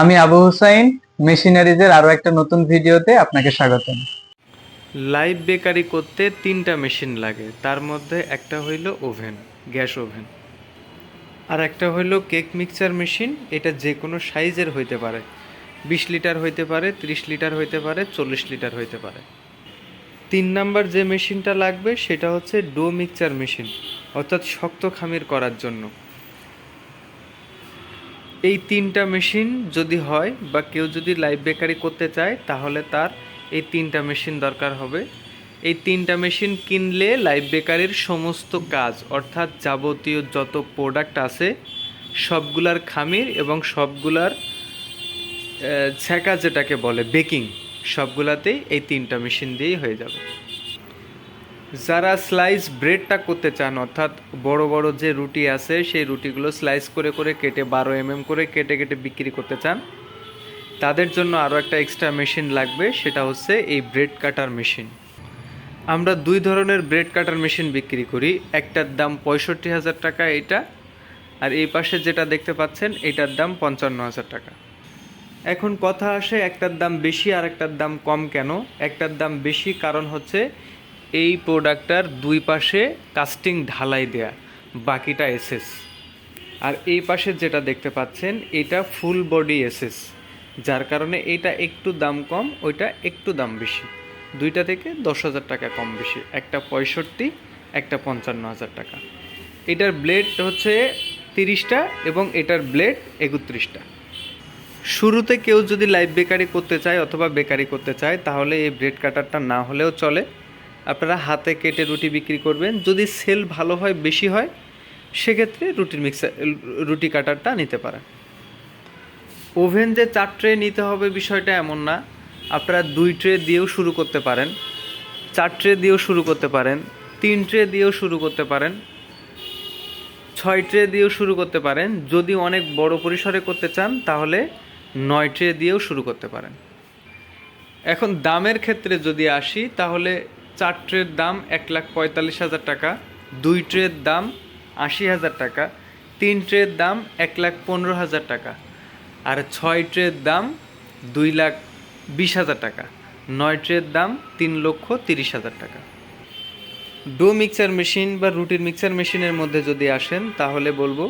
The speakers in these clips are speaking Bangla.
আমি আবু হুসাইন মেশিনারিজের আরও একটা নতুন ভিডিওতে আপনাকে স্বাগতম। লাইভ বেকারি করতে তিনটা মেশিন লাগে। তার মধ্যে একটা হইল ওভেন গ্যাস ওভেন আর একটা হইল কেক মিক্সচার মেশিন এটা যে কোনো সাইজের হইতে পারে। বিশ লিটার হইতে পারে, ত্রিশ লিটার হইতে পারে, চল্লিশ লিটার হইতে পারে। তিন নাম্বার যে মেশিনটা লাগবে, সেটা হচ্ছে ডো মিক্সচার মেশিন অর্থাৎ শক্ত খামির করার জন্য। এই তিনটা মেশিন যদি হয় বা কেউ যদি লাইভ বেকারি করতে চায়, তাহলে তার এই তিনটা মেশিন দরকার হবে। এই তিনটা মেশিন কিনলে লাইভ বেকারির সমস্ত কাজ, অর্থাৎ যাবতীয় যত প্রোডাক্ট আছে, সবগুলার খামির এবং সবগুলার ছ্যাঁকা যেটাকে বলে বেকিং সবগুলাতেই এই তিনটা মেশিন দিয়েই হয়ে যাবে। যারা স্লাইস ব্রেডটা করতে চান, অর্থাৎ বড় বড় যে রুটি আছে, সেই রুটিগুলো স্লাইস করে করে কেটে বারো এমএম করে কেটে কেটে বিক্রি করতে চান, তাদের জন্য আরও একটা এক্সট্রা মেশিন লাগবে, সেটা হচ্ছে এই ব্রেড কাটার মেশিন আমরা দুই ধরনের ব্রেড কাটার মেশিন বিক্রি করি, একটার দাম পঁয়ষট্টি হাজার টাকা এটা, আর এই পাশে যেটা দেখতে পাচ্ছেন, এটার দাম পঞ্চান্ন হাজার টাকা। এখন কথা আসে একটার দাম বেশি আর একটার দাম কম কেন? একটার দাম বেশি কারণ হচ্ছে এই প্রোডাক্টটার দুই পাশে কাস্টিং ঢালাই দেয়া, বাকিটা এসএস। আর এই পাশে যেটা দেখতে পাচ্ছেন, এটা ফুল বডি এসএস। যার কারণে এটা একটু দাম কম, ওইটা একটু দাম বেশি। দুইটা থেকে দশ হাজার টাকা কম বেশি। একটা পঁয়ষট্টি, একটা পঞ্চান্ন হাজার টাকা। এটার ব্লেড হচ্ছে তিরিশটা এবং এটার ব্লেড একত্রিশটা। শুরুতে কেউ যদি লাইভ বেকারি করতে চায় অথবা বেকারি করতে চায়, তাহলে এই ব্রেড কাটারটা না হলেও চলে। আপনারা হাতে কেটে রুটি বিক্রি করবেন। যদি সেল ভালো হয়, বেশি হয়, সেক্ষেত্রে রুটির মিক্সার রুটি কাটারটা নিতে পারেন। ওভেন যে চার ট্রে নিতে হবে বিষয়টা এমন না। আপনারা দুই ট্রে দিয়েও শুরু করতে পারেন। চার ট্রে দিয়েও শুরু করতে পারেন। তিন ট্রে দিয়েও শুরু করতে পারেন। ছয় ট্রে দিয়েও শুরু করতে পারেন। যদি অনেক বড় পরিসরে করতে চান, তাহলে নয় ট্রে দিয়েও শুরু করতে পারেন। এখন দামের ক্ষেত্রে যদি আসি, তাহলে চার ট্রের দাম এক লাখ পঁয়তাল্লিশ হাজার টাকা, দুই ট্রের দাম আশি হাজার টাকা, তিন ট্রের দাম এক লাখ পনেরো হাজার টাকা আর ছয় ট্রের দাম দুই লাখ বিশ হাজার টাকা। নয় ট্রের দাম তিন লক্ষ তিরিশ হাজার টাকা। ডো মিক্সার মেশিন বা রুটির মিক্সার মেশিনের মধ্যে যদি আসেন, তাহলে বলব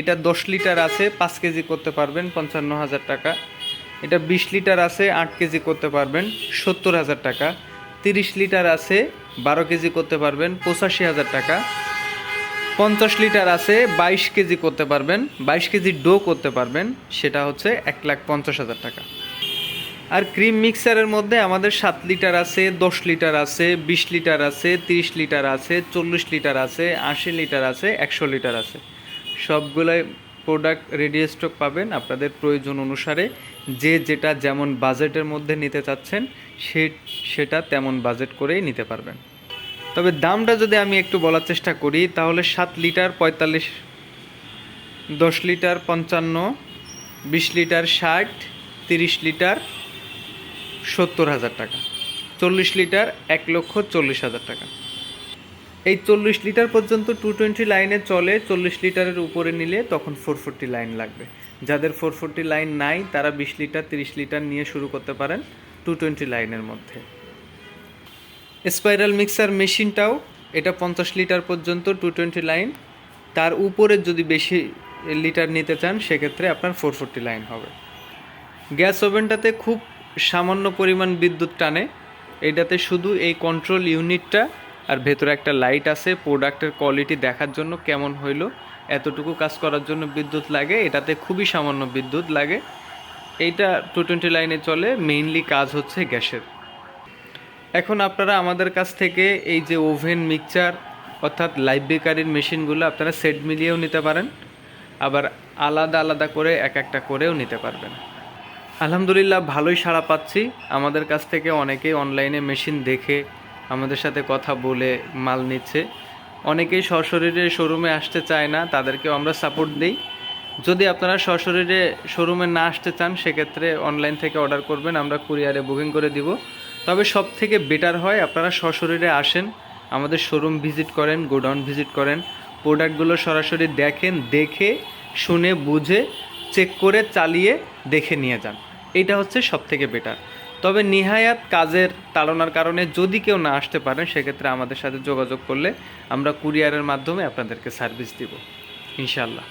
এটা দশ লিটার আছে, পাঁচ কেজি করতে পারবেন, পঞ্চান্ন হাজার টাকা। এটা বিশ লিটার আছে, আট কেজি করতে পারবেন, সত্তর হাজার টাকা। তিরিশ লিটার আছে, বারো কেজি করতে পারবেন, পঁচাশি হাজার টাকা। পঞ্চাশ লিটার আছে, বাইশ কেজি করতে পারবেন, বাইশ কেজি ডো করতে পারবেন, সেটা হচ্ছে এক লাখ পঞ্চাশ হাজার টাকা। আর ক্রিম মিক্সারের মধ্যে আমাদের সাত লিটার আছে, দশ লিটার আছে, বিশ লিটার আছে, তিরিশ লিটার আছে, চল্লিশ লিটার আছে, আশি লিটার আছে, একশো লিটার আছে। সবগুলাই প্রোডাক্ট রেডি স্টক পাবেন আপনাদের প্রয়োজন অনুসারে। যে যেটা যেমন বাজেটের মধ্যে নিতে চাচ্ছেন, সে সেটা তেমন বাজেট করেই নিতে পারবেন। তবে দামটা যদি আমি একটু বলার চেষ্টা করি, তাহলে সাত লিটার পঁয়তাল্লিশ, দশ লিটার পঞ্চান্ন, বিশ লিটার ষাট, তিরিশ লিটার সত্তর হাজার টাকা, চল্লিশ লিটার এক লক্ষ চল্লিশ হাজার টাকা। এই চল্লিশ লিটার পর্যন্ত টু টোয়েন্টি লাইনে চলে, চল্লিশ লিটারের উপরে নিলে তখন ফোর ফোরটি লাইন লাগবে। যাদের ফোর ফোরটি লাইন নাই, তারা বিশ লিটার, তিরিশ লিটার নিয়ে শুরু করতে পারেন টু টোয়েন্টি লাইনের মধ্যে। স্পাইরাল মিক্সার মেশিনটাও, এটা পঞ্চাশ লিটার পর্যন্ত টু টোয়েন্টি লাইন তার উপরে যদি বেশি লিটার নিতে চান, সেক্ষেত্রে আপনার ফোর ফোরটি লাইন হবে। গ্যাস ওভেনটাতে খুব সামান্য পরিমাণ বিদ্যুৎ টানে। এটাতে শুধু এই কন্ট্রোল ইউনিটটা আর ভেতরে একটা লাইট আছে প্রোডাক্টের কোয়ালিটি দেখার জন্য কেমন হইল, এতটুকু কাজ করার জন্য বিদ্যুৎ লাগে, এটাতে খুবই সামান্য বিদ্যুৎ লাগে। এইটা টু টোয়েন্টি লাইনে চলে মেইনলি কাজ হচ্ছে গ্যাসের। এখন আপনারা আমাদের কাছ থেকে এই যে ওভেন মিক্সচার অর্থাৎ লাইভ বেকারির মেশিনগুলো আপনারা সেট মিলিয়েও নিতে পারেন, আবার আলাদা আলাদা করে এক একটা করেও নিতে পারবেন। আলহামদুলিল্লাহ, ভালোই সাড়া পাচ্ছি। আমাদের কাছ থেকে অনেকেই অনলাইনে মেশিন দেখে আমাদের সাথে কথা বলে মাল নিচ্ছে। অনেকেই সশরীরে শোরুমে আসতে চায় না, তাদেরকেও আমরা সাপোর্ট দিই। যদি আপনারা সশরীরে শোরুমে না আসতে চান, সেক্ষেত্রে অনলাইন থেকে অর্ডার করবেন, আমরা কুরিয়ারে বুকিং করে দিব। তবে সব থেকে বেটার হয়, আপনারা সশরীরে আসেন, আমাদের শোরুম ভিজিট করেন গোডাউন ভিজিট করেন প্রোডাক্টগুলো সরাসরি দেখেন, দেখে, শুনে, বুঝে চেক করে, চালিয়ে, দেখে নিয়ে যান। এইটা হচ্ছে সব থেকে বেটার তবে নিহায়াত কাজের তাড়নার কারণে যদি কেউ না আসতে পারেন সেক্ষেত্রে আমাদের সাথে যোগাযোগ করলে আমরা কুরিয়ারের মাধ্যমে আপনাদেরকে সার্ভিস দিব ইনশাল্লাহ